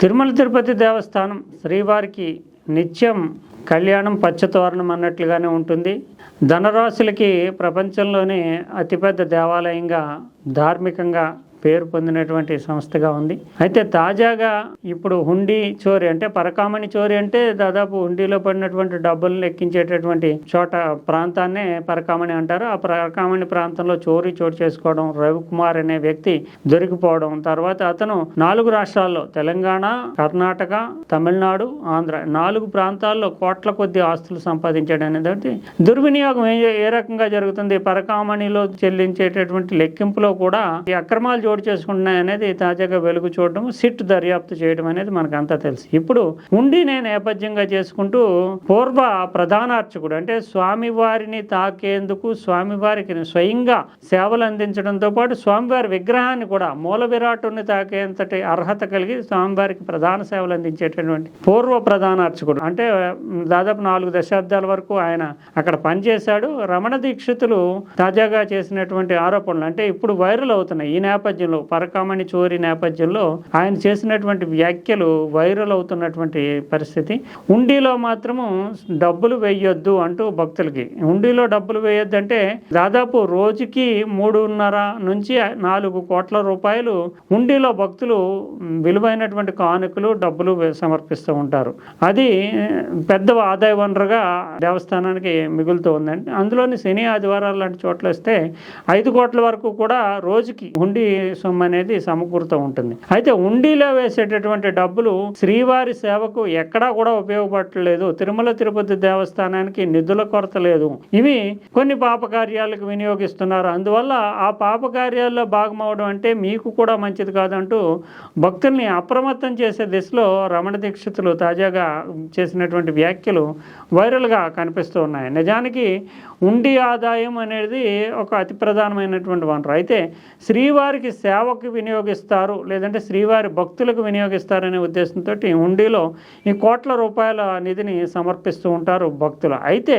తిరుమల తిరుపతి దేవస్థానం శ్రీవారికి నిత్యం కళ్యాణం పచ్చతోరణం అన్నట్లుగానే ఉంటుంది. ధనరాశులకి ప్రపంచంలోనే అతిపెద్ద దేవాలయంగా ధార్మికంగా పేరు పొందినటువంటి సంస్థగా ఉంది. అయితే తాజాగా ఇప్పుడు హుండీ చోరీ అంటే పరకామణి చోరీ అంటే దాదాపు హుండీలో పడినటువంటి డబ్బులను లెక్కించేటటువంటి చోట ప్రాంతాన్నే పరకామణి అంటారు. ఆ పరకామణి ప్రాంతంలో చోరీ చోటు చేసుకోవడం రవికుమార్ అనే వ్యక్తి దొరికిపోవడం తర్వాత అతను నాలుగు రాష్ట్రాల్లో తెలంగాణ కర్ణాటక తమిళనాడు ఆంధ్ర నాలుగు ప్రాంతాల్లో కోట్ల కొద్ది ఆస్తులు సంపాదించాడు అనేది దుర్వినియోగం ఏ ఏ రకంగా జరుగుతుంది? పరకామణిలో చెల్లించేటటువంటి లెక్కింపులో కూడా ఈ అక్రమాలు చోటు చేసుకుంటున్నాయి అనేది తాజాగా వెలుగు చూడడం సిట్ దర్యాప్తు చేయడం అనేది మనకు అంతా తెలుసు. ఇప్పుడు ఉండి నేను నేపథ్యంగా చేసుకుంటూ పూర్వ ప్రధానార్చకుడు అంటే స్వామివారిని తాకేందుకు స్వామివారికి స్వయంగా సేవలు అందించడంతో పాటు స్వామివారి విగ్రహాన్ని కూడా మూల విరాటుని తాకేంతటి అర్హత కలిగి స్వామివారికి ప్రధాన సేవలు అందించేటటువంటి పూర్వ ప్రధానార్చకుడు అంటే దాదాపు నాలుగు దశాబ్దాల వరకు ఆయన అక్కడ పనిచేశాడు. రమణ దీక్షితులు తాజాగా చేసినటువంటి ఆరోపణలు అంటే ఇప్పుడు వైరల్ అవుతున్నాయి. ఈ నేపథ్యంలో పరకామణి చోరీ నేపథ్యంలో ఆయన చేసినటువంటి వ్యాఖ్యలు వైరల్ అవుతున్నటువంటి పరిస్థితి. ఉండిలో మాత్రము డబ్బులు వేయొద్దు అంటూ భక్తులకి. ఉండిలో డబ్బులు వేయొద్దు అంటే దాదాపు రోజుకి మూడున్నర నుంచి నాలుగు కోట్ల రూపాయలు ఉండిలో భక్తులు విలువైనటువంటి కానుకలు డబ్బులు సమర్పిస్తూ ఉంటారు. అది పెద్ద ఆదాయ వనరుగా దేవస్థానానికి మిగులుతూ ఉందండి అందులోని శని ఆదివారాలు లాంటి చోట్ల వస్తే ఐదు కోట్ల వరకు కూడా రోజుకి హుండీ సొమ్ము అనేది సమకూరుతూ ఉంటుంది. అయితే ఉండీలో వేసేటటువంటి డబ్బులు శ్రీవారి సేవకు ఎక్కడా కూడా ఉపయోగపడలేదు తిరుమల తిరుపతి దేవస్థానానికి నిధుల కొరత లేదు. ఇవి కొన్ని పాపకార్యాలకు వినియోగిస్తున్నారు. అందువల్ల ఆ పాపకార్యాల్లో భాగం అవడం అంటే మీకు కూడా మంచిది కాదంటూ భక్తుల్ని అప్రమత్తం చేసే దిశలో రమణ దీక్షితులు తాజాగా చేసినటువంటి వ్యాఖ్యలు వైరల్గా కనిపిస్తూ ఉన్నాయి. నిజానికి ఉండి ఆదాయం అనేది ఒక అతి ప్రధానమైనటువంటి వనరు. అయితే శ్రీవారికి సేవకు వినియోగిస్తారు లేదంటే శ్రీవారి భక్తులకు వినియోగిస్తారనే ఉద్దేశంతో ఉండిలో ఈ కోట్ల రూపాయల నిధిని సమర్పిస్తూ ఉంటారు భక్తులు. అయితే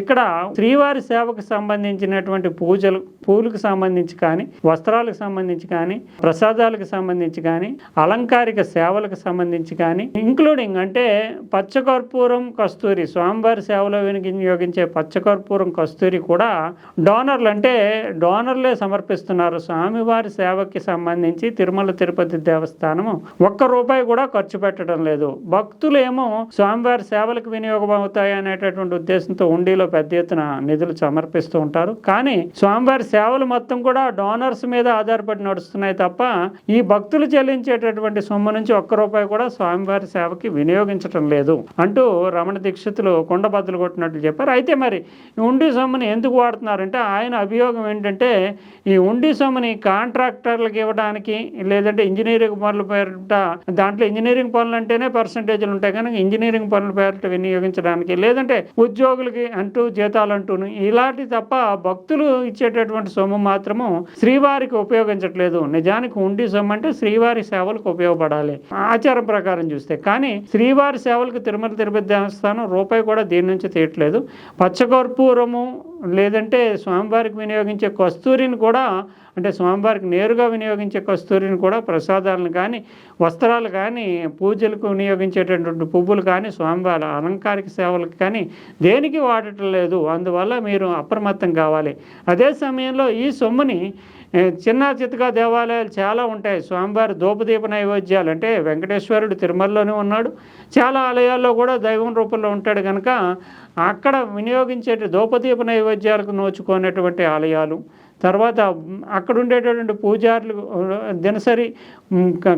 ఇక్కడ శ్రీవారి సేవకు సంబంధించినటువంటి పూజలు పూలకు సంబంధించి కానీ వస్త్రాలకు సంబంధించి కానీ ప్రసాదాలకు సంబంధించి కానీ అలంకారిక సేవలకు సంబంధించి కానీ ఇంక్లూడింగ్ అంటే పచ్చకర్పూరం కస్తూరి స్వామివారి సేవలో వినియోగించే పచ్చకర్పూరం కస్తూరి కూడా డోనర్లు అంటే డోనర్లే సమర్పిస్తున్నారు. స్వామివారి సేవ సేవకి సంబంధించి తిరుమల తిరుపతి దేవస్థానము ఒక్క రూపాయి కూడా ఖర్చు పెట్టడం లేదు. భక్తులు ఏమో స్వామివారి సేవలకు వినియోగం అవుతాయి అనేటటువంటి ఉద్దేశంతో ఉండిలో పెద్ద ఎత్తున నిధులు సమర్పిస్తూ ఉంటారు. కానీ స్వామివారి సేవలు మొత్తం కూడా డోనర్స్ మీద ఆధారపడి నడుస్తున్నాయి తప్ప ఈ భక్తులు చెల్లించేటటువంటి సొమ్ము నుంచి ఒక్క రూపాయి కూడా స్వామివారి సేవకి వినియోగించటం లేదు అంటూ రమణ దీక్షితులు కొండబద్దలు కొట్టినట్లు చెప్పారు. అయితే మరి ఉండి సొమ్ముని ఎందుకు వాడుతున్నారంటే ఆయన అభియోగం ఏంటంటే ఈ ఉండి సొమ్ముని కాంట్రాక్ట్ కాంట్రాక్టర్లకు ఇవ్వడానికి లేదంటే ఇంజనీరింగ్ పనుల పేరిట దాంట్లో ఇంజనీరింగ్ పనులు అంటేనే పర్సంటేజ్లు ఉంటాయి. కనుక ఇంజనీరింగ్ పనుల పేరిట వినియోగించడానికి లేదంటే ఉద్యోగులకి అంటూ జీతాలు అంటూను ఇలాంటి తప్ప భక్తులు ఇచ్చేటటువంటి సొమ్ము మాత్రము శ్రీవారికి ఉపయోగించట్లేదు. నిజానికి ఉండి సొమ్ము అంటే శ్రీవారి సేవలకు ఉపయోగపడాలి. ఆచారం ప్రకారం చూస్తే కానీ శ్రీవారి సేవలకు తిరుమల తిరుపతి దేవస్థానం రూపాయి కూడా దీని నుంచి తీయట్లేదు. పచ్చకర్పూరము లేదంటే స్వామివారికి వినియోగించే కస్తూరిని కూడా అంటే స్వామివారికి నేరుగా వినియోగించే కస్తూరిని కూడా ప్రసాదాలను కానీ వస్త్రాలు కానీ పూజలకు వినియోగించేటటువంటి పువ్వులు కానీ స్వామివారి అలంకారిక సేవలకు కానీ దేనికి వాడటం లేదు. అందువల్ల మీరు అప్రమత్తం కావాలి. అదే సమయంలో ఈ సొమ్ముని చిన్న చితకా దేవాలయాలు చాలా ఉంటాయి. స్వామివారి దూపదీప నైవేద్యాలు అంటే వెంకటేశ్వరుడు తిరుమలలోనే ఉన్నాడు. చాలా ఆలయాల్లో కూడా దైవం రూపంలో ఉంటాడు కనుక అక్కడ వినియోగించే దూపదీప నైవేద్యాలకు నోచుకునేటువంటి ఆలయాలు. తర్వాత అక్కడ ఉండేటటువంటి పూజారులు దినసరి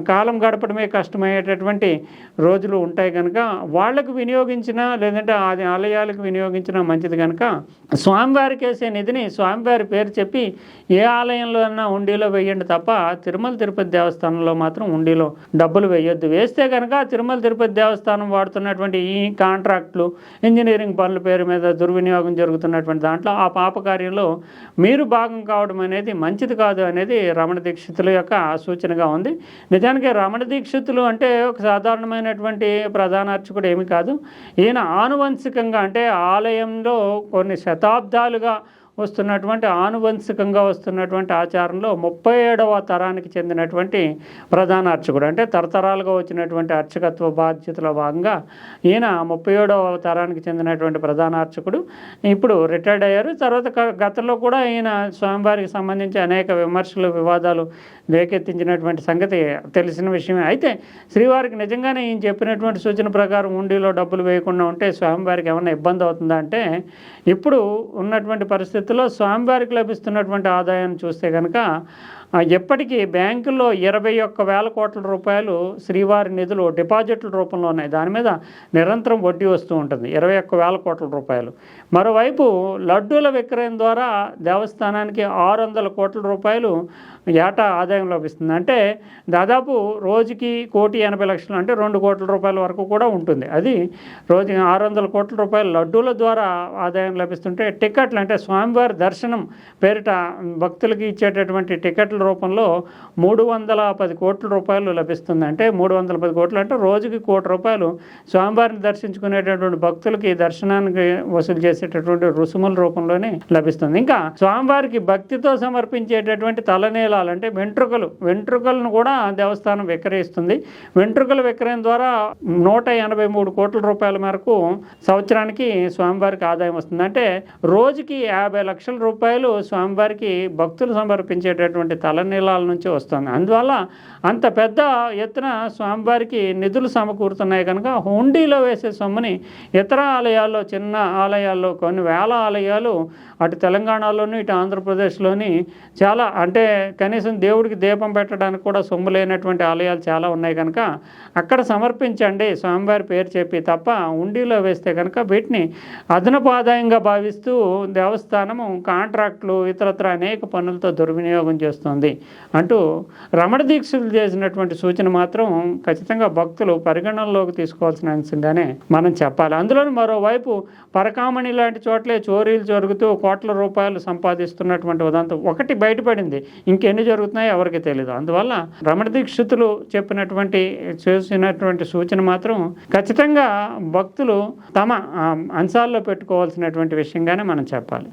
కాలం గడపడమే కష్టమయ్యేటటువంటి రోజులు ఉంటాయి కనుక వాళ్ళకు వినియోగించిన లేదంటే అది ఆలయాలకు వినియోగించిన మంచిది కనుక స్వామివారికి వేసే నిధిని స్వామివారి పేరు చెప్పి ఏ ఆలయంలో అన్నా ఉండిలో వేయండి తప్ప తిరుమల తిరుపతి దేవస్థానంలో మాత్రం ఉండిలో డబ్బులు వేయొద్దు. వేస్తే కనుక తిరుమల తిరుపతి దేవస్థానం వాడుతున్నటువంటి ఈ కాంట్రాక్ట్లు ఇంజనీరింగ్ పనుల పేరు మీద దుర్వినియోగం జరుగుతున్నటువంటి దాంట్లో ఆ పాపకార్యంలో మీరు భాగం కావడం అనేది మంచిది కాదు అనేది రమణ దీక్షితుల యొక్క సూచనగా ఉంది. నిజానికి రమణ దీక్షితులు అంటే ఒక సాధారణమైనటువంటి ప్రధాన అర్చకుడు ఏమి కాదు. ఈయన ఆనువంశికంగా అంటే ఆలయంలో కొన్ని శతాబ్దాలుగా వస్తున్నటువంటి ఆనువంశికంగా వస్తున్నటువంటి ఆచారంలో ముప్పై ఏడవ తరానికి చెందినటువంటి ప్రధాన అర్చకుడు. అంటే తరతరాలుగా వచ్చినటువంటి అర్చకత్వ బాధ్యతలో భాగంగా ఈయన ముప్పై ఏడవ తరానికి చెందినటువంటి ప్రధాన అర్చకుడు. ఇప్పుడు రిటైర్డ్ అయ్యారు. తర్వాత గతంలో కూడా ఈయన స్వామివారికి సంబంధించి అనేక విమర్శలు వివాదాలు రేకెత్తించినటువంటి సంగతి తెలిసిన విషయమే. అయితే శ్రీవారికి నిజంగానే ఈయన చెప్పినటువంటి సూచన ప్రకారం ఉండిలో డబ్బులు వేయకుండా ఉంటే స్వామివారికి ఏమైనా ఇబ్బంది అవుతుందా అంటే ఇప్పుడు ఉన్నటువంటి పరిస్థితి పరిస్థితుల్లో స్వామివారికి లభిస్తున్నటువంటి ఆదాయాన్ని చూస్తే కనుక ఎప్పటికీ బ్యాంకులో ఇరవై ఒక్క వేల కోట్ల రూపాయలు శ్రీవారి నిధులు డిపాజిట్ల రూపంలో ఉన్నాయి. దాని మీద నిరంతరం వడ్డీ వస్తూ ఉంటుంది. ఇరవై ఒక్క వేల కోట్ల రూపాయలు. మరోవైపు లడ్డూల విక్రయం ద్వారా దేవస్థానానికి ఆరు వందల కోట్ల రూపాయలు ఏటా ఆదాయం లభిస్తుంది. అంటే దాదాపు రోజుకి కోటి ఎనభై లక్షలు అంటే రెండు కోట్ల రూపాయల వరకు కూడా ఉంటుంది. అది రోజు ఆరు వందల కోట్ల రూపాయల లడ్డూల ద్వారా ఆదాయం లభిస్తుంటే టికెట్లు అంటే స్వామివారి దర్శనం పేరిట భక్తులకి ఇచ్చేటటువంటి టికెట్లు రూపంలో మూడు వందల పది కోట్ల రూపాయలు లభిస్తుంది. అంటే మూడు వందల పది కోట్లు అంటే రోజుకి కోటి రూపాయలు. స్వామివారిని దర్శించుకునేటటువంటి భక్తులకి దర్శనానికి వసూలు చేసేటటువంటి రుసుముల రూపంలోనే లభిస్తుంది. ఇంకా స్వామివారికి భక్తితో సమర్పించేటటువంటి తలనీలాలు అంటే వెంట్రుకలు. వెంట్రుకలను కూడా దేవస్థానం విక్రయిస్తుంది. వెంట్రుకల విక్రయం ద్వారా నూట ఎనభై మూడు కోట్ల రూపాయల మేరకు సంవత్సరానికి స్వామివారికి ఆదాయం వస్తుంది. అంటే రోజుకి యాభై లక్షల రూపాయలు స్వామివారికి భక్తులు సమర్పించేటటువంటి తలనీలాల నుంచి వస్తుంది. అందువల్ల అంత పెద్ద ఎత్తున స్వామివారికి నిధులు సమకూరుతున్నాయి కనుక హుండీలో వేసే సొమ్ముని ఇతర ఆలయాల్లో చిన్న ఆలయాల్లో కొన్ని వేల ఆలయాలు అటు తెలంగాణలోని ఇటు ఆంధ్రప్రదేశ్లోని చాలా అంటే కనీసం దేవుడికి దీపం పెట్టడానికి కూడా సొమ్ము లేనటువంటి ఆలయాలు చాలా ఉన్నాయి కనుక అక్కడ సమర్పించండి స్వామివారి పేరు చెప్పి తప్ప హుండీలో వేస్తే కనుక వీటిని అదనపు ఆదాయంగా భావిస్తూ దేవస్థానము కాంట్రాక్టులు ఇతరత్ర అనేక పనులతో దుర్వినియోగం చేస్తుంది. అంటూ రమణ దీక్షలు చేసినటువంటి సూచన మాత్రం ఖచ్చితంగా భక్తులు పరిగణనలోకి తీసుకోవాల్సిన అంశంగానే మనం చెప్పాలి. అందులో మరోవైపు పరకామణి లాంటి చోట్లే చోరీలు జరుగుతూ కోట్ల రూపాయలు సంపాదిస్తున్నటువంటి ఉదంతం ఒకటి బయటపడింది. ఇంకెన్ని జరుగుతున్నాయో ఎవరికి తెలియదు అందువల్ల రమణ దీక్షితులు చెప్పినటువంటి చేసినటువంటి సూచన మాత్రం ఖచ్చితంగా భక్తులు తమ అంశాల్లో పెట్టుకోవాల్సినటువంటి విషయంగానే మనం చెప్పాలి.